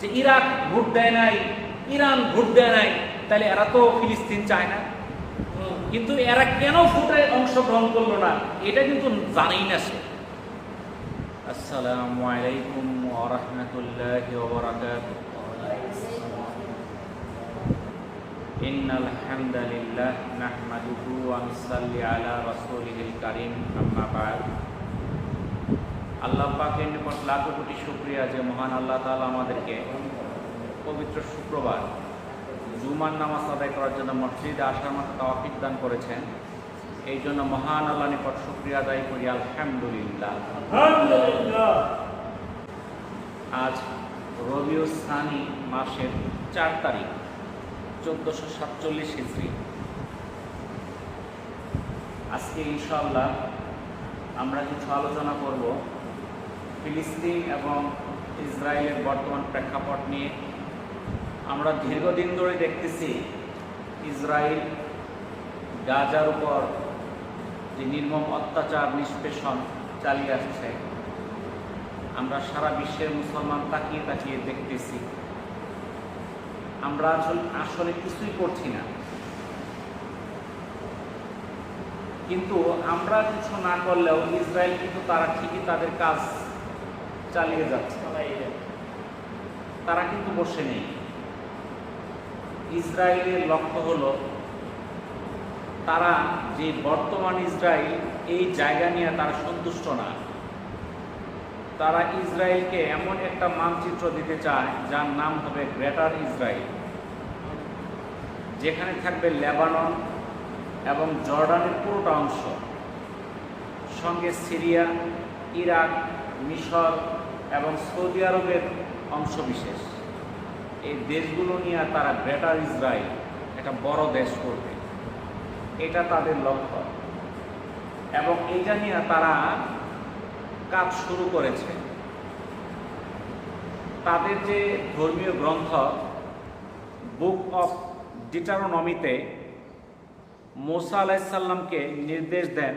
যে Iraq vote দেয় নাই ইরান ভোট দেয় নাই তাহলে এরা তো ফিলিস্তিন চায় না কিন্তু এরা কেন ভোটে অংশগ্রহণ করলো না এটা কিন্তু জানেই না সে আসসালামু আলাইকুম ওয়া রাহমাতুল্লাহি ওয়া বারাকাতুহু إن الحمد لله نحمده ونصلي على رسوله الكريم أما بعد আল্লাহ পাকের নিকট লাখো কোটি শুক্রিয়া যে মহান আল্লাহ তাআলা আমাদেরকে পবিত্র শুক্রবার জুমার নামাজ আদায় করার জন্য মসজিদে আসার মতো তাওয়াফিক দান করেছেন। এই জন্য মহান আল্লাহ নিকট শুক্রিয়া আদায় করি আলহামদুলিল্লাহ। আজ রবিউ সানি মাসের চার তারিখ চোদ্দোশো সাতচল্লিশ হিজড়ি আজকে ইনশাআল্লাহ আমরা কিছু আলোচনা করব। ফিলিস্তিন এবং ইসরায়েলের বর্তমান প্রেক্ষাপট নিয়ে আমরা দীর্ঘদিন ধরে দেখতেছি ইসরায়েল গাজার উপর যে নির্মম অত্যাচার, নিষ্পেষণ চালিয়ে আসছে। আমরা সারা বিশ্বের মুসলমান তাকিয়ে তাকিয়ে দেখতেছি। আমরা আসলে আসলে কিছুই করছি না। কিন্তু আমরা কিছু না করলেও ইসরায়েল কিন্তু তারা ঠিকই তাদের কাজ চালিয়ে যাচ্ছে। তারা কিন্তু বসে নেই। ইসরায়েলের লক্ষ্য হলো, তারা যে বর্তমান ইসরায়েল, এই জায়গা নিয়ে তারা সন্তুষ্ট না। তারা ইসরায়েলকে এমন একটা মানচিত্র দিতে চায়, যার নাম হবে গ্রেটার ইসরায়েল, যেখানে থাকবে লেবানন এবং জর্ডানের পুরোটা অংশ। সঙ্গে সিরিয়া, ইরাক, মিশর এবং সৌদি আরবের অংশবিশেষ। এই দেশগুলো নিয়ে তারা গ্রেটার ইসরায়েল একটা বড় দেশ করবে। এটা তাদের লক্ষ্য। এবং এইটা নিয়ে তারা কাজ শুরু করেছে। তাদের যে ধর্মীয় গ্রন্থ বুক অফ ডিটারোনমিতে মোসা আলাইসাল্লামকে নির্দেশ দেন,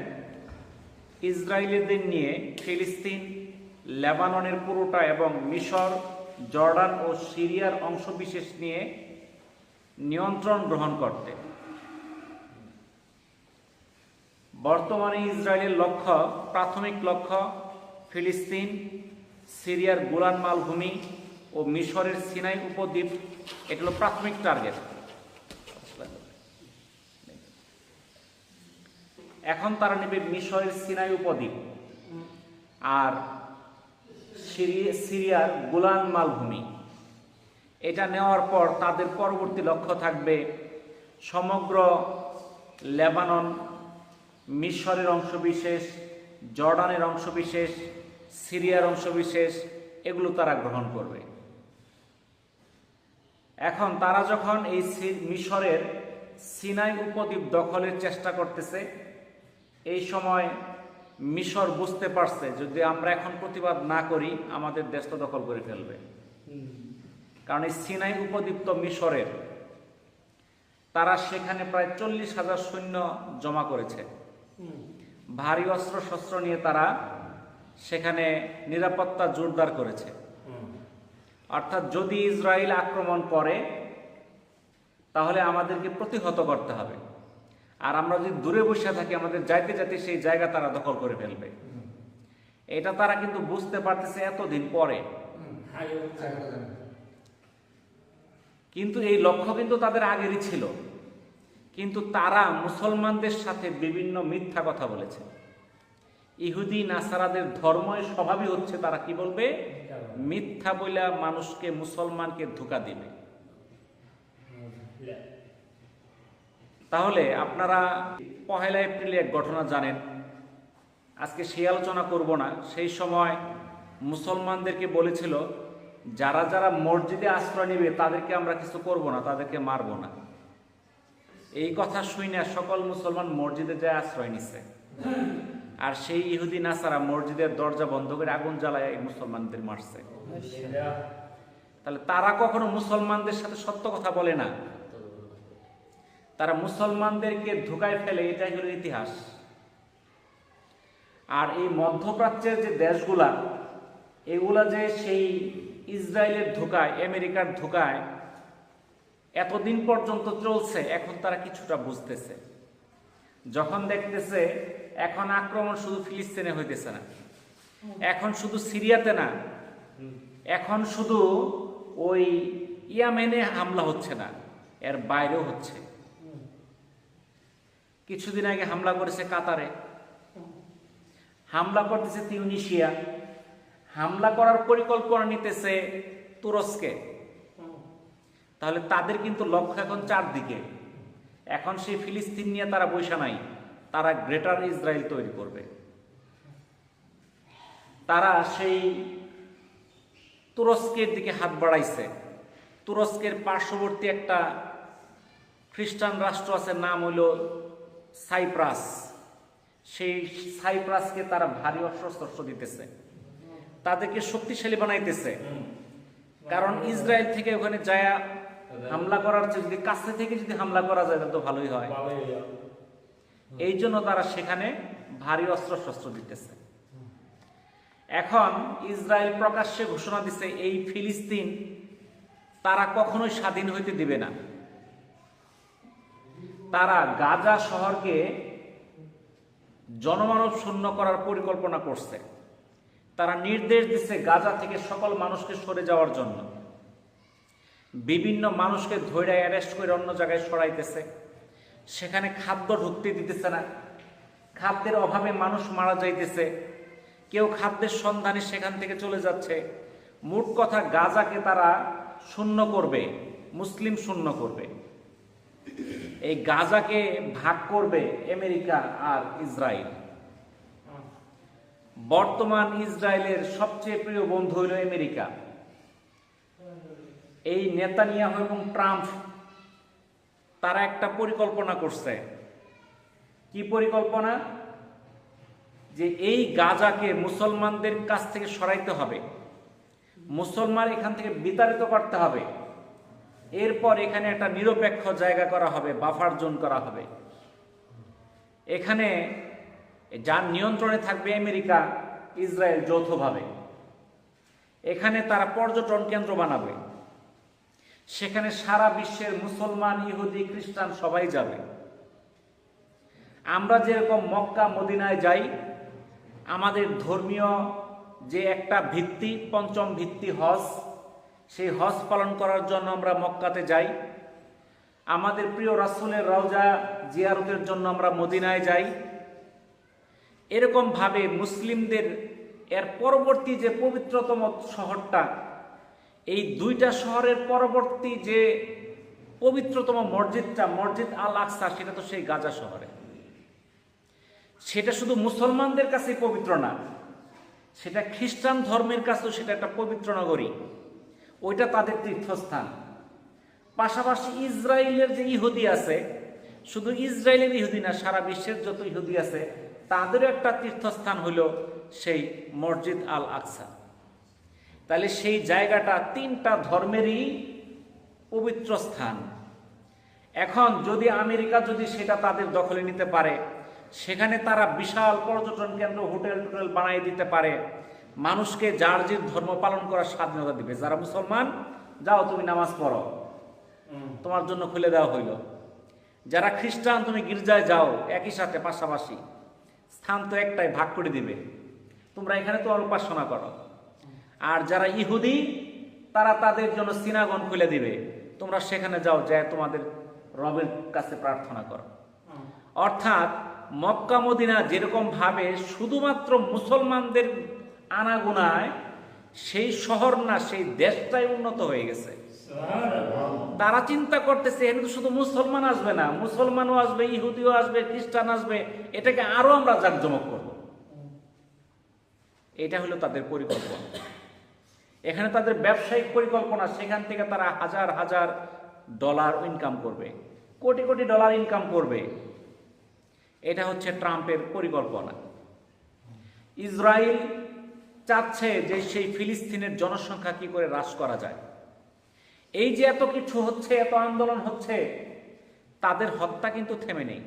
ইসরায়েলিদের নিয়ে ফিলিস্তিন লেবাননের পুরোটা এবং মিশর, জর্ডান ও সিরিয়ার অংশবিশেষ নিয়ে নিয়ন্ত্রণ গ্রহণ করতে। বর্তমানে ইসরায়েলের লক্ষ্য, প্রাথমিক লক্ষ্য, ফিলিস্তিন, সিরিয়ার গোলান মালভূমি ও মিশরের সিনাই উপদ্বীপ। এগুলো প্রাথমিক টার্গেট। এখন তারা নেবে মিশরের সিনাই উপদ্বীপ। আর সিরিয়ার গোলান মালভূমি। এটা নেওয়ার পর তাদের পরবর্তী লক্ষ্য থাকবে সমগ্র লেবানন, মিশরের অংশবিশেষ, জর্ডানের অংশবিশেষ, সিরিয়ার অংশবিশেষ, এগুলো তারা গ্রহণ করবে। এখন তারা যখন এই মিশরের সিনাই উপদ্বীপ দখলের চেষ্টা করতেছে, এই সময় মিশর বুঝতে পারছে যদি আমরা এখন প্রতিবাদ না করি, আমাদের দেশ তো দখল করে ফেলবে। কারণ এই সিনাই উপদ্বীপ তো মিশরের, তারা সেখানে প্রায় চল্লিশ হাজার সৈন্য জমা করেছে। ভারী অস্ত্র শস্ত্র নিয়ে তারা সেখানে নিরাপত্তা জোরদার করেছে। অর্থাৎ যদি ইসরায়েল আক্রমণ করে, তাহলে আমাদেরকে প্রতিহত করতে হবে। আর আমরা যদি দূরে বসে থাকি, আমাদের যাইতে যাইতে সেই জায়গা তারা দখল করে ফেলবে। এটা তারা কিন্তু বুঝতে পারতেছে এতদিন পরে। কিন্তু এই লক্ষ্য কিন্তু তাদের আগেরই ছিল। কিন্তু তারা মুসলমানদের সাথে বিভিন্ন মিথ্যা কথা বলেছে। ইহুদি, নাসারাদের ধর্মই স্বভাবই হচ্ছে তারা কি বলবে? মিথ্যা বইলা মানুষকে, মুসলমানকে ধোকা দিবে। তাহলে আপনারা পহেলা এপ্রিলে এক ঘটনা জানেন। আজকে সেই আলোচনা করব না। সেই সময় মুসলমানদেরকে বলেছিল যারা যারা মসজিদে আশ্রয় নেবে তাদেরকে আমরা কিছু করব না তাদেরকে মারব না। এই কথা শুই না সকল মুসলমান মসজিদে যায় আশ্রয় নিচ্ছে আর সেই ইহুদি নাসারা মসজিদের দরজা বন্ধ করে আগুন জ্বালায় এই মুসলমানদের মারছে। তাহলে তারা কখনো মুসলমানদের সাথে সত্য কথা বলে না? তারা মুসলমানদেরকে ধোকায় ফেলে, এটাই হলো ইতিহাস। আর এই মধ্যপ্রাচ্যের যে দেশগুলা, এগুলা যে সেই ইসরায়েলের ধোকায়, আমেরিকার ধোকায়, এতদিন পর্যন্ত চলছে, এখন তারা কিছুটা বুঝতেছে। যখন দেখতেছে, এখন আক্রমণ শুধু ফিলিস্তিনে হইতেছে না। এখন শুধু সিরিয়াতে না, এখন শুধু ওই ইয়ামেনে হামলা হচ্ছে না, এর বাইরেও হচ্ছে। কিছুদিন আগে হামলা করেছে কাতারে। হামলা করতেছে তিউনিশিয়া। হামলা করার পরিকল্পনা নিতেছে তুরস্কে। তাহলে তাদের কিন্তু লক্ষ্য এখন চারদিকে। এখন সেই ফিলিস্তিন নিয়ে তারা বৈশা নাই। তারা গ্রেটার ইসরায়েল তৈরি করবে। তারা সেই তুরস্কের দিকে হাত বাড়াইছে। তুরস্কের পার্শ্ববর্তী একটা খ্রিস্টান রাষ্ট্র আছে, নাম হইল সাইপ্রাস সেই সাইপ্রাসকে তারা ভারী অস্ত্রশস্ত্র দিতেছে। তাদেরকে শক্তিশালী বানাইতেছে। কারণ ইসরায়েল থেকে ওখানে যায় হামলা করার চেয়ে যদি কাছে থেকে যদি হামলা করা যায় তাহলে তো ভালোই হয়। এই জন্য তারা সেখানে ভারী অস্ত্র শস্ত্র দিতেছে। এখন ইসরায়েল প্রকাশ্যে ঘোষণা দিছে এই ফিলিস্তিন তারা কখনোই স্বাধীন হইতে দিবে না। তারা গাজা শহরকে জনমানব শূন্য করার পরিকল্পনা করছে। তারা নির্দেশ দিচ্ছে গাজা থেকে সকল মানুষকে সরে যাওয়ার জন্য। বিভিন্ন মানুষকে ধৈর্য অ্যারেস্ট করে অন্য জায়গায় সরাইতেছে। সেখানে খাদ্য ঢুকতে দিতেছে না। খাদ্যের অভাবে মানুষ মারা যাইতেছে। কেউ খাদ্যের সন্ধানে সেখান থেকে চলে যাচ্ছে। মোট কথা গাজাকে তারা শূন্য করবে, মুসলিম শূন্য করবে। এই গাজাকে ভাগ করবে আমেরিকা আর ইসরায়েল। বর্তমান ইসরায়েলের সবচেয়ে প্রিয় বন্ধু হইল আমেরিকা। এই নেতানিয়াহু এবং ট্রাম্প, তারা একটা পরিকল্পনা করছে। কি পরিকল্পনা? যে এই গাজাকে মুসলমানদের কাছ থেকে সরাইতে হবে। মুসলমান এখান থেকে বিতাড়িত করতে হবে। এরপর এখানে একটা নিরপেক্ষ জায়গা করা হবে বাফার জোন করা হবে। এখানে যার নিয়ন্ত্রণে থাকবে আমেরিকা, ইসরায়েল যৌথভাবে। এখানে তারা পর্যটন কেন্দ্র বানাবে। সেখানে সারা বিশ্বের মুসলমান, ইহুদি, খ্রিস্টান সবাই যাবে। আমরা যেরকম মক্কা, মদিনায় যাই, আমাদের ধর্মীয় যে একটা ভিত্তি, পঞ্চম ভিত্তি হজ সেই হজ পালন করার জন্য আমরা মক্কাতে যাই। আমাদের প্রিয় রাসুলের রওজা জিয়ারতের জন্য আমরা মদিনায় যাই। এরকমভাবে মুসলিমদের এর পরবর্তী যে পবিত্রতম শহরটা, এই দুইটা শহরের পরবর্তী যে পবিত্রতম মসজিদটা, মসজিদ আল আকসা সেটা তো সেই গাজা শহরে। সেটা শুধু মুসলমানদের কাছেই পবিত্র না, সেটা খ্রিস্টান ধর্মের কাছেও সেটা একটা পবিত্র নগরী। ওইটা তাদের তীর্থস্থান। পাশাপাশি ইসরায়েলের যে ইহুদি আছে, শুধু ইসরায়েলের ইহুদি না, সারা বিশ্বের যত ইহুদি আছে তাদেরও একটা তীর্থস্থান হইল সেই মসজিদ আল আকসা তাহলে সেই জায়গাটা তিনটা ধর্মেরই পবিত্র স্থান। এখন যদি আমেরিকা যদি সেটা তাদের দখলে নিতে পারে, সেখানে তারা বিশাল পর্যটন কেন্দ্র হোটেল টোটেল বানিয়ে দিতে পারে মানুষকে যার যে ধর্ম পালন করার স্বাধীনতা দিবে। যারা মুসলমান যাও তুমি নামাজ পড়ো। তোমার জন্য খুলে দেওয়া হইল। যারা খ্রিস্টান তুমি গির্জায় যাও একই সাথে পাশাপাশি। স্থান তো একটাই ভাগ করে দিবে। তোমরা এখানে তোমার উপাসনা করো। আর যারা ইহুদি তারা তাদের জন্য সিনাগন খুলে দিবে। তোমরা সেখানে যাও যায় তোমাদের রবের কাছে প্রার্থনা করো। অর্থাৎ মক্কা মদিনা যেরকম ভাবে শুধুমাত্র মুসলমানদের আনাগুনায় সেই শহর না সেই দেশটাই উন্নত হয়ে গেছে। তারা চিন্তা করতেছে এখানে শুধু মুসলমান আসবে না মুসলমানও আসবে ইহুদিও আসবে খ্রিস্টান আসবে এটাকে আরও আমরা জাঁকজমক করব। এটা হলো তাদের পরিকল্পনা। এখানে তাদের ব্যবসায়িক পরিকল্পনা সেখান থেকে তারা হাজার হাজার ডলার ইনকাম করবে কোটি কোটি ডলার ইনকাম করবে। এটা হচ্ছে ট্রাম্পের পরিকল্পনা। ইসরায়েল চাচ্ছে যে সেই ফিলিস্তিনের জনসংখ্যা কি করে হ্রাস করা যায়। এই যে এত কিছু হচ্ছে, এত আন্দোলন হচ্ছে, তাদের হত্যা কিন্তু থেমে নেই।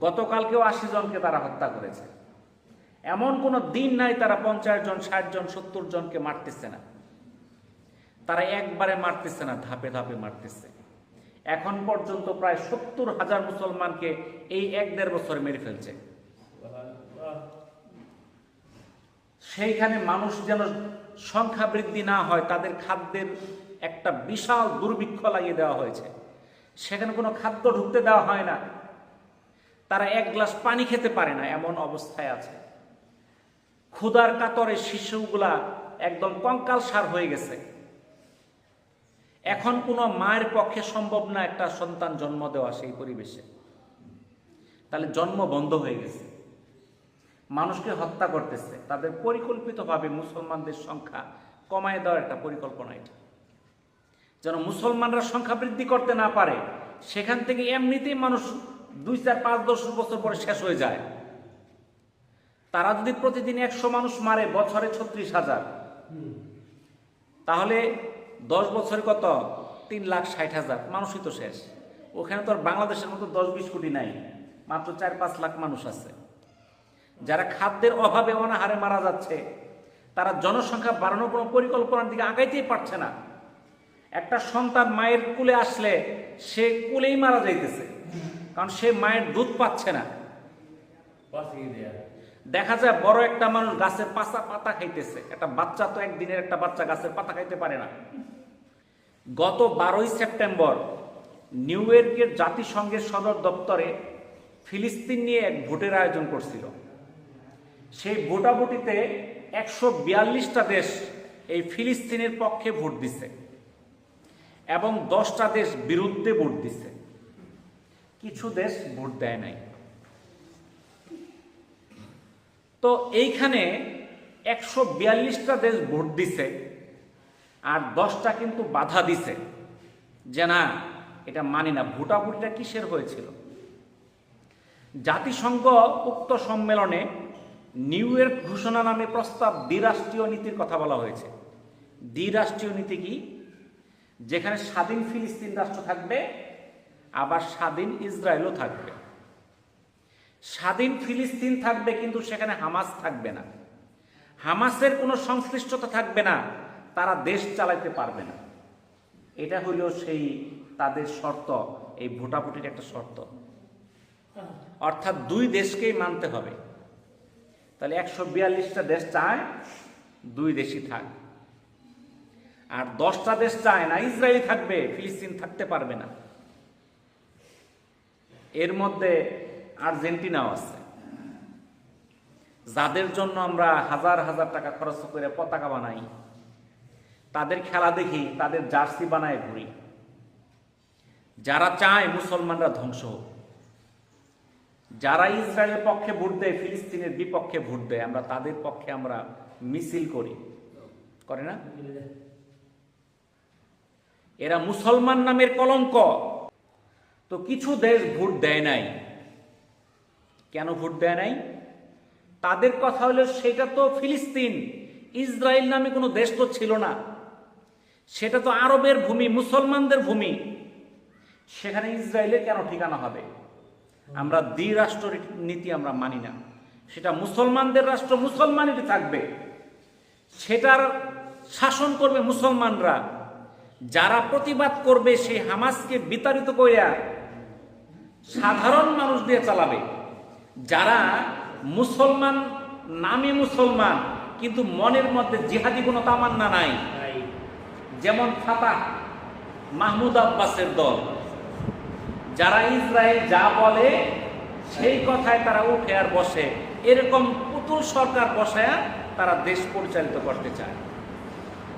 গতকালকেও আশি জনকে তারা হত্যা করেছে। এমন কোনো দিন নাই তারা পঞ্চাশ জন, ষাট জন, সত্তর জনকে মারতেছে না। তারা একবারে মারতেছে না, ধাপে ধাপে মারতেছে। এখন পর্যন্ত প্রায় সত্তর হাজার মুসলমানকে এই এক দেড় বছরে মেরে ফেলছে। সেইখানে মানুষ যেন সংখ্যা বৃদ্ধি না হয়, তাদের খাদ্যের একটা বিশাল দুর্ভিক্ষ লাগিয়ে দেওয়া হয়েছে। সেখানে কোনো খাদ্য ঢুকতে দেওয়া হয় না। তারা এক গ্লাস পানি খেতে পারে না, এমন অবস্থায় আছে। ক্ষুধার কাতরে শিশুগুলা একদম কঙ্কাল সার হয়ে গেছে। এখন কোনো মায়ের পক্ষে সম্ভব না একটা সন্তান জন্ম দেওয়া সেই পরিবেশে। তাহলে জন্ম বন্ধ হয়ে গেছে। মানুষকে হত্যা করতেছে। তাদের পরিকল্পিতভাবে মুসলমানদের সংখ্যা কমায় দেওয়ার একটা পরিকল্পনা এটা। যেন মুসলমানরা সংখ্যা বৃদ্ধি করতে না পারে, সেখান থেকে এমনিতেই মানুষ দুই চার পাঁচ দশ বছর পরে শেষ হয়ে যায়। তারা যদি প্রতিদিন একশো মানুষ মারে, বছরে ছত্রিশ হাজার। তাহলে দশ বছরে কত? তিন লাখ ষাট হাজার। মানুষই তো শেষ। ওখানে তো আর বাংলাদেশের মতো দশ বিশ কোটি নাই। মাত্র চার পাঁচ লাখ মানুষ আছে। যারা খাদ্যের অভাবে অনাহারে মারা যাচ্ছে, তারা জনসংখ্যা বাড়ানোর কোনো পরিকল্পনার দিকে আগাইতেই পারছে না। একটা সন্তান মায়ের কুলে আসলে সে কুলেই মারা যাইতেছে, কারণ সে মায়ের দুধ পাচ্ছে না। দেখা যায় বড় একটা মানুষ গাছের পাতা পাতা খাইতেছে, একটা বাচ্চা তো একদিনের একটা বাচ্চা গাছের পাতা খাইতে পারে না। গত বারোই সেপ্টেম্বর নিউ ইয়র্কের জাতিসংঘের সদর দপ্তরে ফিলিস্তিন নিয়ে এক ভোটের আয়োজন করছিল। সেই ভোটাভুটিতে একশো বিয়াল্লিশটা দেশ এই ফিলিস্তিনের পক্ষে ভোট দিছে এবং দশটা দেশ বিরুদ্ধে ভোট দিছে। কিছু দেশ ভোট দেয় নাই। তো এইখানে একশো বিয়াল্লিশটা দেশ ভোট দিছে আর দশটা কিন্তু বাধা দিছে যে না, এটা মানি না, ভোটাভুটিটা কিসের হয়েছিল? জাতিসংঘ উক্ত সম্মেলনে নিউ ইয়র্ক ঘোষণা নামে প্রস্তাব দ্বিরাষ্ট্রীয় নীতির কথা বলা হয়েছে। দ্বিরাষ্ট্রীয় নীতি কি? যেখানে স্বাধীন ফিলিস্তিন রাষ্ট্র থাকবে, আবার স্বাধীন ইসরায়েলও থাকবে। স্বাধীন ফিলিস্তিন থাকবে কিন্তু সেখানে হামাস থাকবে না। হামাসের কোনো সংশ্লিষ্টতা থাকবে না, তারা দেশ চালাইতে পারবে না। এটা হলো সেই তাদের শর্ত, এই ভোটাভুটির একটা শর্ত। অর্থাৎ দুই দেশকেই মানতে হবে। তাহলে একশো বিয়াল্লিশটা দেশ চায়, দুই দেশই থাক। আর দশটা দেশ চায় না, ইসরায়েল থাকবে, ফিলিস্তিন থাকতে পারবে না। এর মধ্যে আর্জেন্টিনাও আছে। যাদের জন্য আমরা হাজার হাজার টাকা খরচ করে পতাকা বানাই, তাদের খেলা দেখি, তাদের জার্সি বানায় ঘুরি। যারা চায়, মুসলমানরা ধ্বংস হোক। যারা ইসরায়েলের পক্ষে ভোট দেয়, ফিলিস্তিনের বিপক্ষে ভোট দেয়, আমরা তাদের পক্ষে আমরা মিছিল করি। করে না? এরা মুসলমান নামের কলঙ্ক। তো কিছু দেশ ভোট দেয় নাই। কেন ভোট দেয় নাই? তাদের কথা হলো, সেটা তো ফিলিস্তিন। ইসরায়েল নামে কোনো দেশ তো ছিল না। সেটা তো আরবের ভূমি, মুসলমানদের ভূমি। সেখানে ইসরায়েলের কেন ঠিকানা হবে? আমরা দ্বিরাষ্ট্র নীতি আমরা মানি না। সেটা মুসলমানদের রাষ্ট্র মুসলমানেরই থাকবে। সেটার শাসন করবে মুসলমানরা। যারা প্রতিবাদ করবে সেই হামাসকে বিতাড়িত করিয়া সাধারণ মানুষ দিয়ে চালাবে। যারা মুসলমান নামে মুসলমান কিন্তু মনের মধ্যে জিহাদি কোনো তামান্না নাই। যেমন ফাতাহ মাহমুদ আব্বাসের দল। যারা ইসরায়েল যা বলে, সেই কথায় তারা উঠে আর বসে। এরকম পুতুল সরকার বসায়া তারা দেশ পরিচালিত করতে চায়।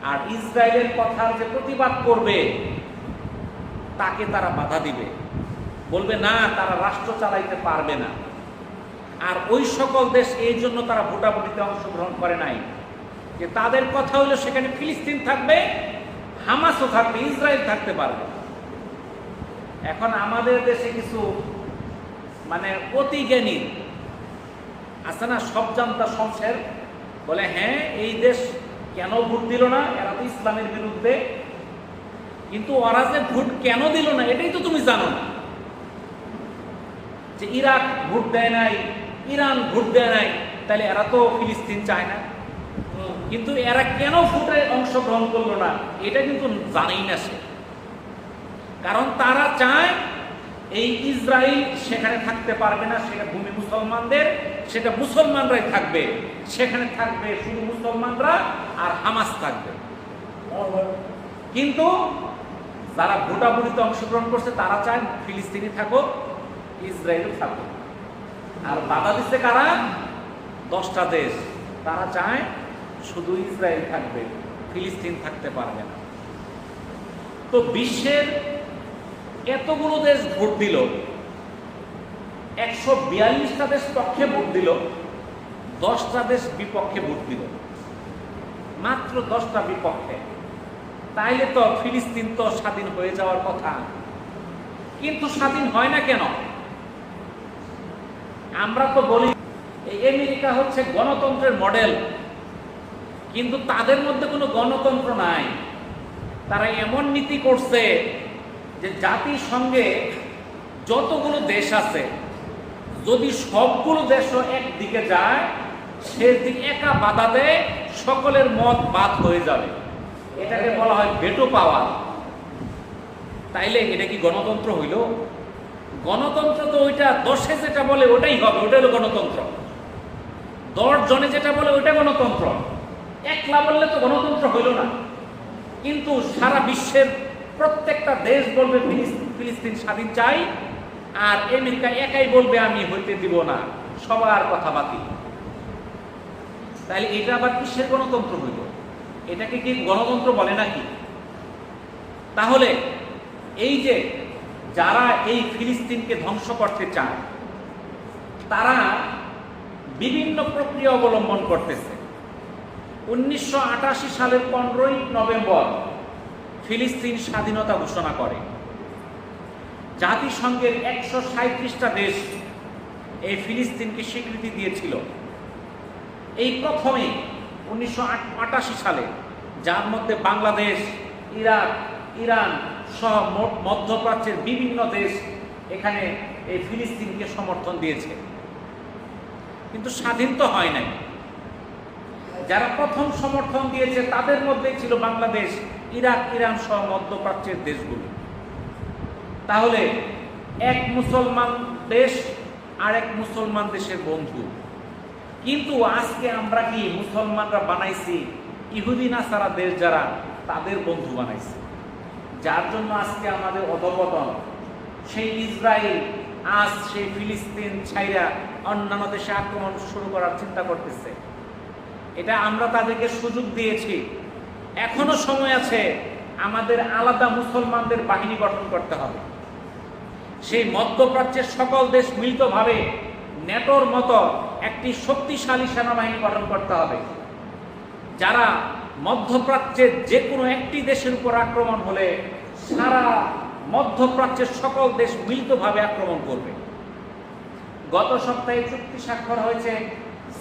আর ইসরায়েলের কথার যে প্রতিবাদ করবে, তাকে তারা বাধা দিবে। বলবে, না, তারা রাষ্ট্র চালাইতে পারবে না। আর ওই সকল দেশ এই জন্য তারা ভোটাভুটিতে অংশগ্রহণ করে নাই। যে তাদের কথা হলো, সেখানে ফিলিস্তিন থাকবে, হামাসও থাকবে, ইসরায়েল থাকতে পারবে। এখন আমাদের দেশে কিছু মানে অতি জ্ঞানী আছে না, সব জানতা সংসার বলে হ্যাঁ এই দেশ কেন ভোট দিল না? এরা তো ইসলামের বিরুদ্ধে। কিন্তু ওরা যে ভোট কেন দিল না, এটাই তো তুমি জানো না। যে ইরাক ভোট দেয় নাই, ইরান ভোট দেয় নাই, তাহলে এরা তো ফিলিস্তিন চায় না। কিন্তু এরা কেন ভোটে অংশগ্রহণ করল না, এটা কিন্তু জানেই না সে। কারণ তারা চায় এই ইসরায়েল সেখানে থাকতে পারবে না, সেটা ভূমি মুসলমানদের, সেটা মুসলমানরাই থাকবে। সেখানে থাকবে শুধু মুসলমানরা আর হামাস থাকবে। কিন্তু যারা ভোটাভুটিতে অংশগ্রহণ করছে, তারা চায় ফিলিস্তিনি থাকুক ইসরায়েল থাকুক। আর বাধা দিচ্ছে কারা? দশটা দেশ। তারা চায় শুধু ইসরায়েল থাকবে, ফিলিস্তিন থাকতে পারবে না। তো বিশ্বের এতগুলো দেশ ভোট দিল, একশো বিয়াল্লিশটা দেশ পক্ষে ভোট দিল, দশটা দেশ বিপক্ষে ভোট দিল। মাত্র দশটা বিপক্ষে। তাইলে তো ফিলিস্তিন তো স্বাধীন হয়ে যাওয়ার কথা। কিন্তু স্বাধীন হয় না কেন? আমরা তো বলি আমেরিকা হচ্ছে গণতন্ত্রের মডেল, কিন্তু তাদের মধ্যে কোনো গণতন্ত্র নাই। তারা এমন নীতি করছে যে জাতিসংঘে যতগুলো দেশ আছে, যদি সবগুলো দেশও একদিকে যায় সে দিক একা বাধা দেয়, সকলের মত বাদ হয়ে যাবে। এটাকে বলা হয় ভেটো পাওয়ার তাইলে এটা কি গণতন্ত্র হইল? গণতন্ত্র তো ওইটা দশে যেটা বলে ওটাই হবে, ওটা হলো গণতন্ত্র। দশ জনে যেটা বলে ওইটা গণতন্ত্র। একলা বললে তো গণতন্ত্র হইল না। কিন্তু সারা বিশ্বের প্রত্যেকটা দেশ বলবে, ফিলিস- ফিলিস্তিন স্বাধীন চাই। আর আমেরিকা একাই বলবে, আমি হইতে দিব না। সবার কথা বাতিল। তাহলে এটা আবার কিসের গণতন্ত্র হইল? এটাকে কি গণতন্ত্র বলে নাকি? তাহলে এই যে যারা এই ফিলিস্তিনকে ধ্বংস করতে চায়, তারা বিভিন্ন প্রক্রিয়া অবলম্বন করতেছে। উনিশশো আটাশি সালের পনেরোই নভেম্বর ফিলিস্তিন স্বাধীনতা ঘোষণা করে। জাতিসংঘের একশো সাঁত্রিশটা দেশ এই ফিলিস্তিনকে স্বীকৃতি দিয়েছিল। এই প্রথমে উনিশশো সালে যার মধ্যে বাংলাদেশ, ইরাক, ইরান সহ মধ্যপ্রাচ্যের বিভিন্ন দেশ এখানে এই ফিলিস্তিনকে সমর্থন দিয়েছে। কিন্তু স্বাধীন তো হয় নাই। যারা প্রথম সমর্থন দিয়েছে তাদের মধ্যেই ছিল বাংলাদেশ। ইরাক, ইরান সহ মধ্যপ্রাচ্যের দেশগুলো। তাহলে এক মুসলমান দেশ আর এক মুসলমান দেশের বন্ধু। কিন্তু আজকে আমরা কি মুসলমানরা বানাইছি? ইহুদি, নাসারা দেশ যারা, তাদের বন্ধু বানাইছে। যার জন্য আজকে আমাদের অধপতন। সেই ইসরায়েল, আজ সেই ফিলিস্তিন ছাইরা অন্যান্য দেশে আক্রমণ শুরু করার চিন্তা করতেছে। এটা আমরা তাদেরকে সুযোগ দিয়েছি। এখনও সময় আছে আমাদের আলাদা মুসলমানদের বাহিনী গঠন করতে হবে। সেই মধ্যপ্রাচ্যের সকল দেশ মিলিতভাবে নেটোর মতো একটি শক্তিশালী সেনাবাহিনী গঠন করতে হবে, যারা মধ্যপ্রাচ্যের যে কোনো একটি দেশের উপর আক্রমণ হলে সারা মধ্যপ্রাচ্যের সকল দেশ মিলিতভাবে আক্রমণ করবে। গত সপ্তাহে চুক্তি স্বাক্ষর হয়েছে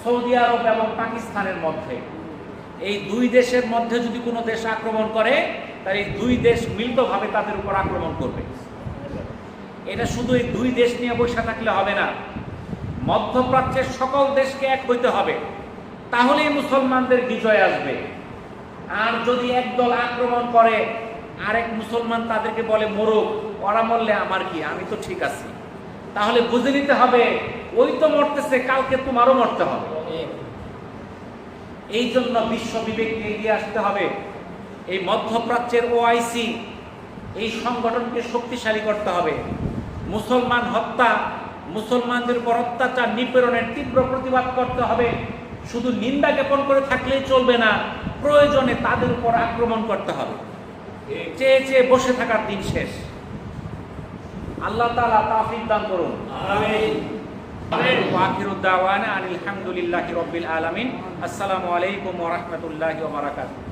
সৌদি আরব এবং পাকিস্তানের মধ্যে। এই দুই দেশের মধ্যে যদি কোনো দেশ আক্রমণ করে, তাহলে এই দুই দেশ মিলিতভাবে তাদের উপর আক্রমণ করবে। এটা শুধু এই দুই দেশ নিয়ে বসে থাকলে হবে না, মধ্যপ্রাচ্যের সকল দেশকে এক হইতে হবে। তাহলেই মুসলমানদের বিজয় আসবে। আর যদি একদল আক্রমণ করে, আরেক মুসলমান তাদেরকে বলে, মরুক, ওরা মরলে আমার কি? আমি তো ঠিক আছি। তাহলে বুঝে নিতে হবে, ওই তো মরতেছে, কালকে তোমারও মরতে হবে। এই জন্য বিশ্ব বিবেককে এগিয়ে আসতে হবে। এই মধ্যপ্রাচ্যের ওআইসি এই সংগঠনকে শক্তিশালী করতে হবে। মুসলমান হত্যা, মুসলমানদের উপর অত্যাচার নিপীড়নের তীব্র প্রতিবাদ করতে হবে। শুধু নিন্দা জ্ঞাপন করে থাকলেই চলবে না, প্রয়োজনে তাদের উপর আক্রমণ করতে হবে। চেয়ে চেয়ে বসে থাকার দিন শেষ। আল্লাহ তাআলা তাফিক দান করুন। وآخر الدعوانا أن الحمد لله رب العالمين. السلام عليكم ورحمة الله وبركاته.